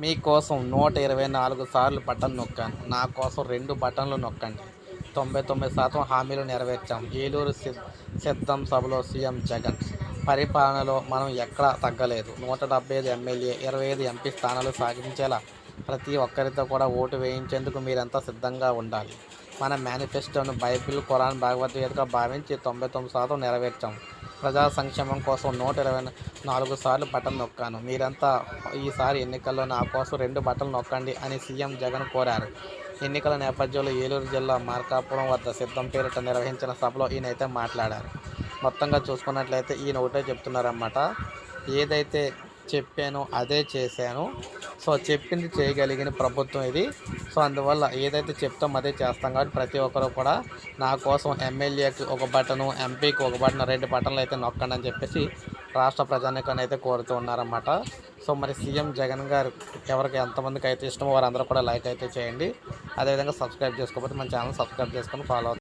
మీకోసం నూట ఇరవై నాలుగు సార్లు బటన్ నొక్కాను. నా కోసం రెండు బటన్లు నొక్కండి. తొంభై తొమ్మిది శాతం హామీలు నెరవేర్చాం. ఏలూరు సిద్ధం సభలో సీఎం జగన్. పరిపాలనలో మనం ఎక్కడా తగ్గలేదు. నూట డెబ్బై ఐదు ఎమ్మెల్యే ఇరవై ఐదు ఎంపీ స్థానాలు సాధించేలా ప్రతి ఒక్కరితో కూడా ఓటు వేయించేందుకు మీరంతా సిద్ధంగా ఉండాలి. మన మేనిఫెస్టోను బైబిల్ ఖురాన్ భగవద్గీతగా భావించి తొంభై తొమ్మిది శాతం నెరవేర్చాం. ప్రజా సంక్షేమం కోసం నూట ఇరవై నాలుగు సార్లు బటన్ నొక్కాను. మీరంతా ఈసారి ఎన్నికల్లో నా కోసం రెండు బటన్లు నొక్కండి అని సీఎం జగన్ కోరారు. ఎన్నికల నేపథ్యంలో ఏలూరు జిల్లా మార్కాపురం వద్ద సిద్ధం పేరిట నిర్వహించిన సభలో ఈయనైతే మాట్లాడారు. మొత్తంగా చూసుకున్నట్లయితే ఈయన ఒకటే చెప్తున్నారన్నమాట. ఏదైతే చెప్పాను అదే చేశాను. సో చెప్పింది చేయగలిగిన ప్రభుత్వం ఇది. సో అందువల్ల ఏదైతే చెప్తాం అదే చేస్తాం కాబట్టి ప్రతి ఒక్కరు కూడా నా కోసం ఎమ్మెల్యేకి ఒక బటను ఎంపీకి ఒక బటన్ రెండు బటన్లు అయితే నొక్కండి అని చెప్పేసి రాష్ట్ర ప్రజానికాన్ని అయితే కోరుతూ ఉన్నారన్నమాట. సో మరి సీఎం జగన్ గారు ఎవరికి ఎంతమందికి అయితే ఇష్టమో వారందరూ కూడా లైక్ అయితే చేయండి. అదేవిధంగా సబ్స్క్రైబ్ చేసుకోకపోతే మన ఛానల్ సబ్స్క్రైబ్ చేసుకొని ఫాలో